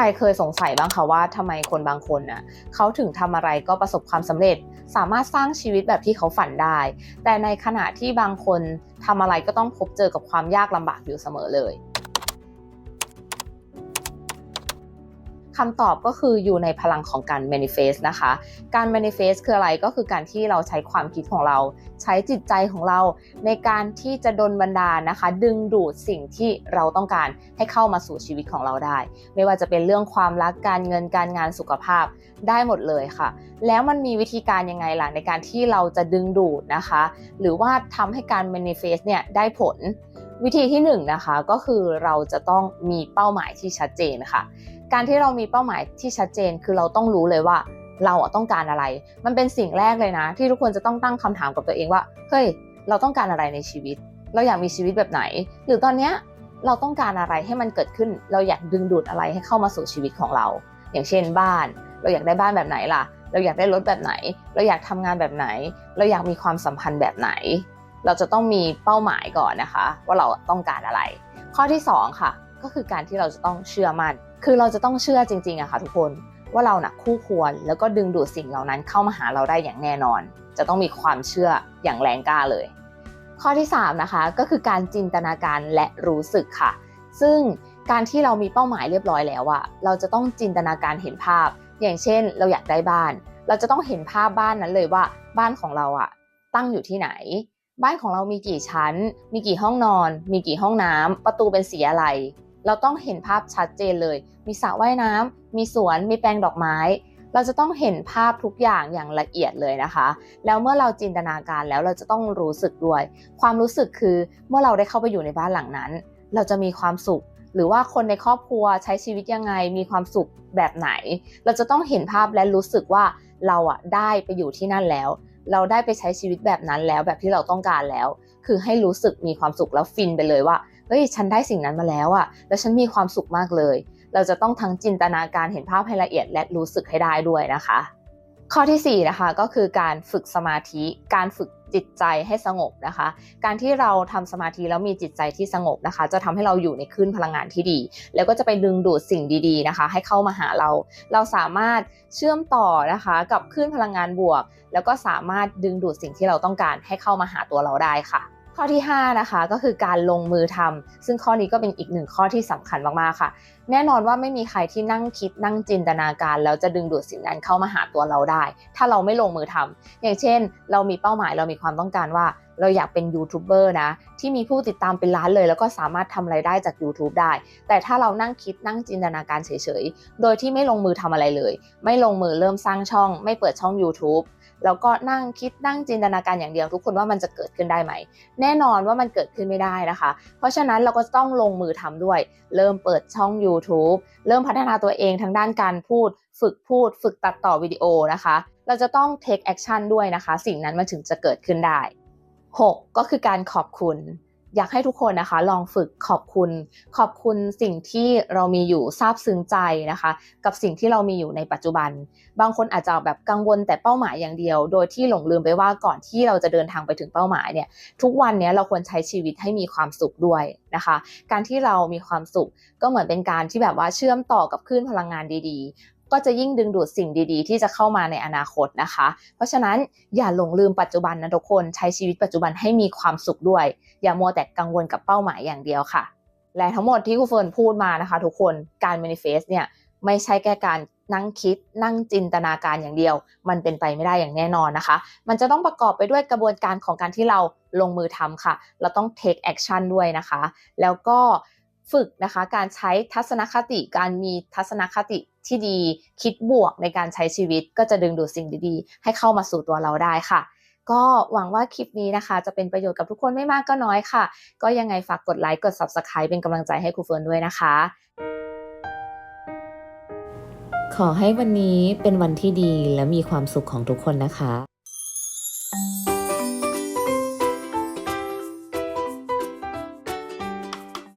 ใครเคยสงสัยบ้างคะว่าทำไมคนบางคนน่ะเขาถึงทำอะไรก็ประสบความสำเร็จ สามารถสร้างชีวิตแบบที่เขาฝันได้ แต่ในขณะที่บางคนทำอะไรก็ต้องพบเจอกับความยากลำบากอยู่เสมอเลย คำตอบก็คืออยู่ในพลังของการ manifest นะคะ การ manifest คืออะไรก็คือการที่เราใช้ความคิดของเรา ใช้จิตใจของเรา ในการที่จะดลบันดาลนะคะ ดึงดูดสิ่งที่เราต้องการให้เข้ามาสู่ชีวิตของเราได้ ไม่ว่าจะเป็นเรื่องความรักการเงินการงานสุขภาพได้หมดเลยค่ะ แล้วมันมีวิธีการยังไงล่ะในการที่เราจะดึงดูดนะคะ หรือว่าทำให้การ manifest เนี่ยได้ผล วิธีที่1นงนะคะก็คือเราจะต้องมีเป้าหมายที่ชัดเจนค่ะ การที่เรามีเป้าหมายที่ชัดเจน คือเราต้องรู้เลยว่าเราต้องการอะไร มันเป็นสิ่งแรกเลยนะ ที่ทุกคนจะต้องตั้งคำถามกับตัวเองว่าเฮ้ยเราต้องการอะไรในชีวิต เราอยากมีชีวิตแบบไหน หรือตอนเนี้ยเราต้องการอะไรให้มันเกิดขึ้น เราอยากดึงดูดอะไรให้เข้ามาสู่ชีวิตของเรา อย่างเช่นบ้าน เราอยากได้บ้านแบบไหนล่ะ เราอยากได้รถแบบไหน เราอยากทำงานแบบไหน เราอยากมีความสัมพันธ์แบบไหน เราจะต้องมีเป้าหมายก่อนนะคะ ว่าเราต้องการอะไร ข้อที่สองค่ะ ก็คือการที่เราจะต้องเชื่อมัน่นคือเราจะต้องเชื่อจริงๆอะค่ะทุกคนว่าเรานะคู่ควร แล้วก็ดึงดูดสิ่งเหล่านั้นเข้ามาหาเราได้อย่างแน่นอน จะต้องมีความเชื่ออย่างแรงกล้าเลย ข้อที่ 3 นะคะ ก็คือการจินตนาการและรู้สึกค่ะ ซึ่งการที่เรามีเป้าหมายเรียบร้อยแล้วอะเราจะต้องจินตนาการเห็นภาพ อย่างเช่น เราอยากได้บ้าน เราจะต้องเห็นภาพบ้านนั้นเลยว่า บ้านของเราอะตั้งอยู่ที่ไหน บ้านของเรามีกี่ชั้น มีกี่ห้องนอน มีกี่ห้องน้ำประตูเป็นสีอะไร เราต้องเห็นภาพชัดเจนเลย มีสระว่ายน้ำมีสวน มีแปลงดอกไม้ เราจะต้องเห็นภาพทุกอย่างอย่างละเอียดเลยนะคะ แล้วเมื่อเราจินตนาการแล้วเราจะต้องรู้สึกด้วย ความรู้สึกคือเมื่อเราได้เข้าไปอยู่ในบ้านหลังนั้น เราจะมีความสุขหรือว่าคนในครอบครัวใช้ชีวิตยังไงมีความสุขแบบไหน เราจะต้องเห็นภาพและรู้สึกว่าเราอะได้ไปอยู่ที่นั่นแล้ว เราได้ไปใช้ชีวิตแบบนั้นแล้วแบบที่เราต้องการแล้ว คือให้รู้สึกมีความสุขแล้วฟินไปเลยว่าเฮ้ยฉันได้สิ่งนั้นมาแล้วอะแล้วฉันมีความสุขมากเลย เราจะต้องทั้งจินตนาการเห็นภาพให้ละเอียดและรู้สึกให้ได้ด้วยนะคะ ข้อที่4นะคะก็คือการฝึกสมาธิ การฝึกจิตใจให้สงบนะคะ การที่เราทำสมาธิแล้วมีจิตใจที่สงบนะคะ จะทำให้เราอยู่ในคลื่นพลังงานที่ดี แล้วก็จะไปดึงดูดสิ่งดีๆนะคะ ให้เข้ามาหาเรา เราสามารถเชื่อมต่อนะคะกับคลื่นพลังงานบวก แล้วก็สามารถดึงดูดสิ่งที่เราต้องการให้เข้ามาหาตัวเราได้ค่ะ ข้อที่ 5 นะคะ ก็คือการลงมือทำซึ่งข้อนี้ก็เป็นอีกหนึ่งข้อที่สำคัญมากๆค่ะ แน่นอนว่าไม่มีใครที่นั่งคิดนั่งจินตนาการ แล้วจะดึงดูดสิ่งนั้นเข้ามาหาตัวเราได้ ถ้าเราไม่ลงมือทำอย่างเช่น เรามีเป้าหมายเรามีความต้องการว่า เราอยากเป็นยูทูบเบอร์นะ ที่มีผู้ติดตามเป็นล้านเลย แล้วก็สามารถทำไรายได้จาก YouTube ได้ แต่ถ้าเรานั่งคิดนั่งจินตนาการเฉยๆ โดยที่ไม่ลงมือทำอะไรเลย ไม่ลงมือเริ่มสร้างช่อง ไม่เปิดช่อง YouTube แล้วก็นั่งคิดนั่งจินตนาการอย่างเดียว ทุกคนว่ามันจะเกิดขึ้นได้ไหม แน่นอนว่ามันเกิดขึ้นไม่ได้นะคะ เพราะฉะนั้นเราก็ต้องลงมือทำด้วย เริ่มเปิดช่อง YouTube เริ่มพัฒนาตัวเองทางด้านการพูด ฝึกพูด ฝึกตัดต่อวิดีโอนะคะ เราจะต้อง take action ด้วยนะคะ สิ่งนั้นมันถึงจะเกิดขึ้นได้ 6. ก็คือการขอบคุณ อยากให้ทุกคนนะคะ ลองฝึกขอบคุณ ขอบคุณสิ่งที่เรามีอยู่ซาบซึ้งใจนะคะ กับสิ่งที่เรามีอยู่ในปัจจุบัน บางคนอาจจะแบบกังวลแต่เป้าหมายอย่างเดียว โดยที่หลงลืมไปว่าก่อนที่เราจะเดินทางไปถึงเป้าหมายเนี่ยทุกวันเนี้ยเราควรใช้ชีวิตให้มีความสุขด้วยนะคะ การที่เรามีความสุขก็เหมือนเป็นการที่แบบว่าเชื่อมต่อกับคลื่นพลังงานดีๆ ก็จะยิ่งดึงดูดสิ่งดีๆ ที่จะเข้ามาในอนาคตนะคะ เพราะฉะนั้นอย่าหลงลืมปัจจุบันนะทุกคนใช้ชีวิตปัจจุบันให้มีความสุขด้วย อย่ามัวแต่กังวลกับเป้าหมายอย่างเดียวค่ะ และทั้งหมดที่ครูเฟิร์นพูดมานะคะ ทุกคนการ manifest เนี่ยไม่ใช่แค่การนั่งคิดนั่งจินตนาการอย่างเดียว มันเป็นไปไม่ได้อย่างแน่นอนนะคะ มันจะต้องประกอบไปด้วยกระบวนการของการที่เราลงมือทำค่ะ เราต้อง take action ด้วยนะคะ แล้วก็ ฝึกนะคะ การใช้ทัศนคติการมีทัศนคติที่ดี คิดบวกในการใช้ชีวิต ก็จะดึงดูดสิ่งดีๆ ให้เข้ามาสู่ตัวเราได้ค่ะ ก็หวังว่าคลิปนี้นะคะ จะเป็นประโยชน์กับทุกคนไม่มากก็น้อยค่ะ ก็ยังไงฝากกดไลค์กด Subscribe เป็นกำลังใจให้ครูเฟิร์นด้วยนะคะ ขอให้วันนี้เป็นวันที่ดีและมีความสุขของทุกคนนะคะ